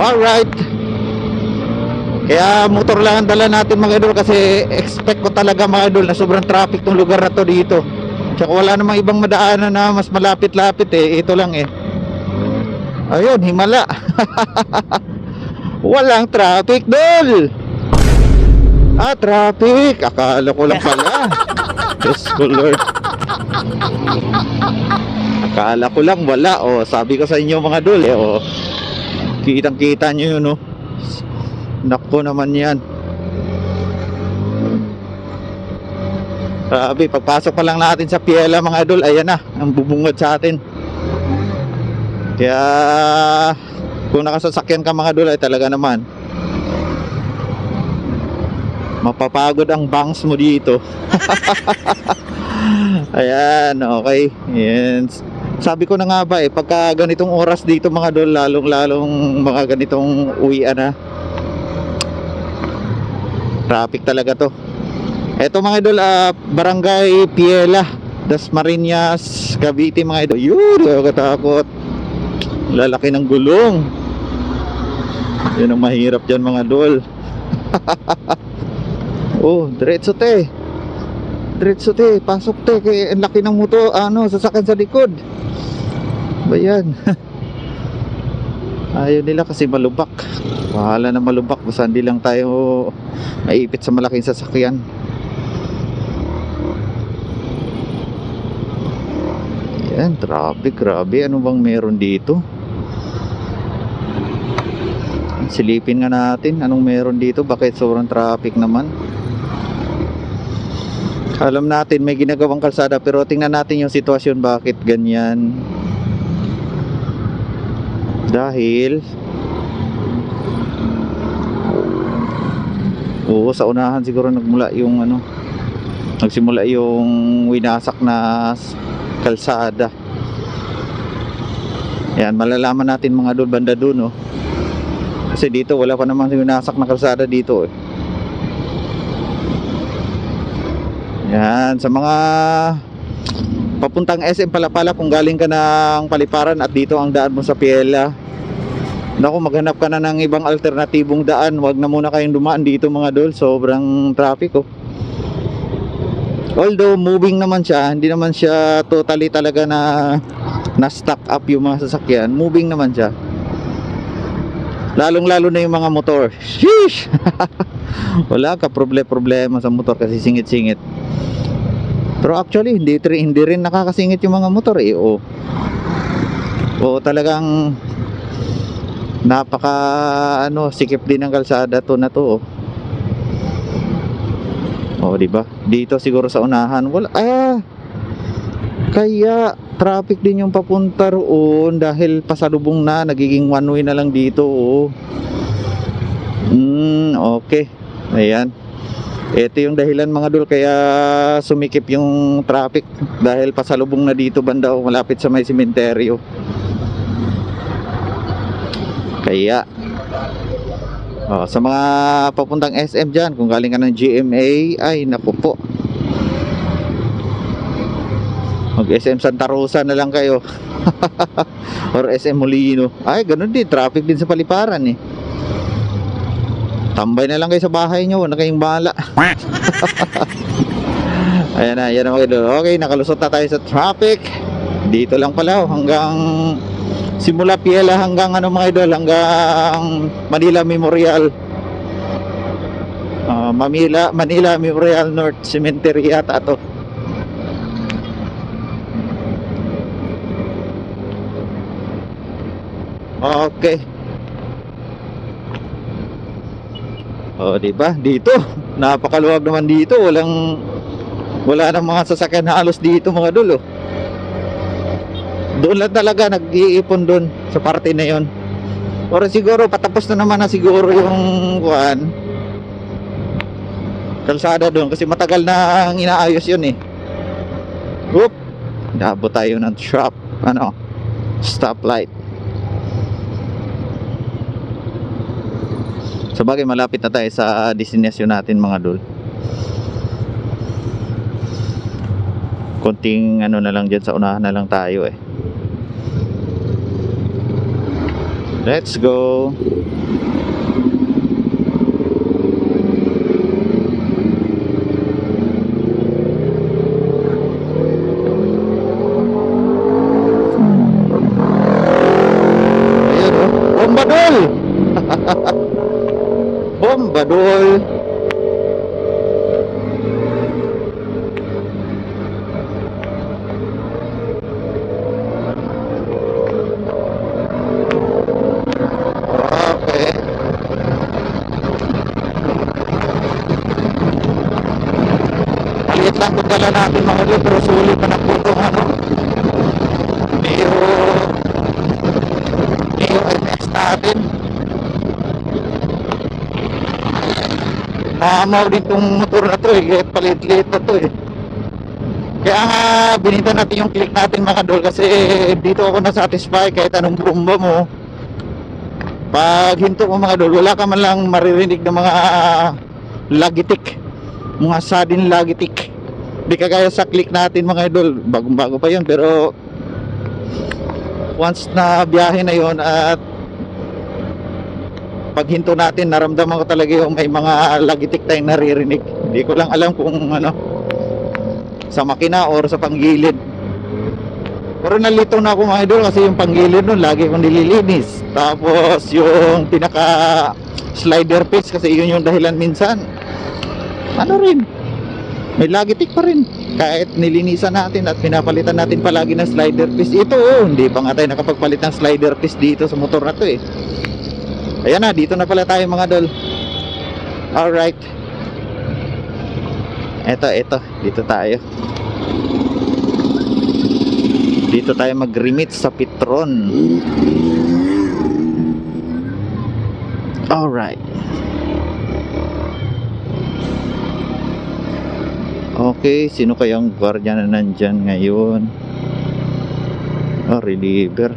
Alright. Kaya motor lang ang dala natin mga idol kasi expect ko talaga mga idol na sobrang traffic tong lugar na to dito. Tsaka wala namang ibang madaanan na mas malapit-lapit eh. Ito lang eh. Ayun, himala. Walang traffic dol. Ah, traffic. Akala ko lang pala. Diyos ko Lord. Akala ko lang wala. Oh, sabi ko sa inyo mga dol eh. Oh. Kitang-kita nyo yun, oh. Nako naman yan. Grabe, pagpasok pa lang natin sa Piela mga idol, ayan na, ang bubungad sa atin. Kaya, kung nakasasakyan ka mga idol, ay talaga naman, mapapagod ang bangs mo dito. ayan, okay. Ayan. Sabi ko na nga ba eh, pagka ganitong oras dito mga idol, lalong-lalong mga ganitong uwian na, Traffic talaga to. Ito mga idol, ah, Barangay Piela, Das Marinas, Cavite mga idol. Yun, katakot. Lalaki ng gulong. Yun ang mahirap dyan mga idol. oh, diretso te. Diretso te, pasok te. Kaya ang laki ng moto, ano, sasakyan sa likod. Ba yan? Ayaw nila kasi malubak. Bahala na malubak. Basta hindi lang tayo maipit sa malaking sasakyan. Yan, traffic. Grabe. Ano bang meron dito? Silipin nga natin. Anong meron dito? Bakit sobrang traffic naman? Alam natin may ginagawang kalsada pero tingnan natin yung sitwasyon bakit ganyan. Dahil Oo, sa unahan siguro nagmula yung ano nagsimula yung winasak na kalsada. Yan, malalaman natin mga doon banda doon, oh. Kasi dito wala pa namang winasak na kalsada dito, eh. Yan, sa mga papuntang SM Palapala kung galing ka ng Paliparan at dito ang daan mo sa Piela. Naku, maghanap ka na ng ibang alternatibong daan. Huwag na muna kayong dumaan dito mga dol. Sobrang traffic oh. Although moving naman siya, hindi naman siya totally talaga na na stock up yung mga sasakyan. Moving naman siya. Lalong lalo na yung mga motor. Sheesh! Wala ka problema sa motor kasi singit-singit. Pero actually, hindi, hindi rin nakakasingit yung mga motor eh. O, o talagang napaka ano, sikip din ng kalsada to na to. Oh, di ba? Dito siguro sa unahan, wala ah. Kaya traffic din yung papunta roon dahil pasalubong na, nagiging one way na lang dito. Oh. Mm, okay. Ayan. Ito yung dahilan mga dul kaya sumikip yung traffic dahil pasalubong na dito banda malapit sa may sementeryo. Kaya oh, sa mga papuntang SM dyan, kung galing ka ng GMA, ay naku po. Mag SM Santa Rosa na lang kayo. Or SM Molino. Ay, ganun din. Traffic din sa paliparan eh. Tambay na lang kayo sa bahay nyo. Na kayong bahala. ayan na, ayan na mga idol. Okay, nakalusot na tayo sa traffic. Dito lang pala. oh, Hanggang simula Piela hanggang ano mga idol. Hanggang Manila Memorial. Ah, Manila, Manila Memorial North Cemetery yata to. Okay. Oh, di ba? Dito, napakaluwag naman dito. Walang wala nang mga sasakyan halos dito mga dulo. Doon lang talaga nag-iipon doon sa parte na 'yon. Or siguro patapos na naman na siguro yung kuan. Kalsada doon kasi matagal na ang inaayos 'yun eh. Oop. Nabot tayo ng shop. Ano? Stoplight. Sa bagay malapit na tayo sa destination natin mga dul. Konting ano na lang dyan sa unahan na lang tayo eh. Let's go. Ayun, oh. Bombadol! Bombadol! Okay. Maliit lang kung dala natin mga doon, pero sulit na po itong ano. Neo Neo MX natin. Maamaw din tong motor na to eh, palit-lit na to eh. Kaya nga, binita natin yung click natin mga dol kasi dito ako na-satisfy kahit anong bomba mo. Pag hinto mo mga dol, wala ka man lang maririnig ng mga lagitik. Mga sudden lagitik. Di kagaya sa click natin mga idol. Bagong bago pa yun pero once na biyahe na yon at pag hinto natin naramdaman ko talaga yung may mga lagitik tayong naririnig. Hindi ko lang alam kung ano sa makina or sa panggilid. Pero nalito na ako mga idol kasi yung panggilid nun lagi kong nililinis. Tapos yung pinaka slider pitch kasi yun yung dahilan minsan. Ano rin? May lagitik pa rin. Kahit nilinisan natin at pinapalitan natin palagi ng slider piece. Ito oh, hindi pa nga tayo nakapagpalit ng slider piece dito sa motor na to eh. Ayan na, dito na pala tayo mga dol. Alright. Eto, eto. Dito tayo. Dito tayo mag-remit sa Petron. Alright. Okay, sino kayang gwardiya na nandyan ngayon? Oh, reliever.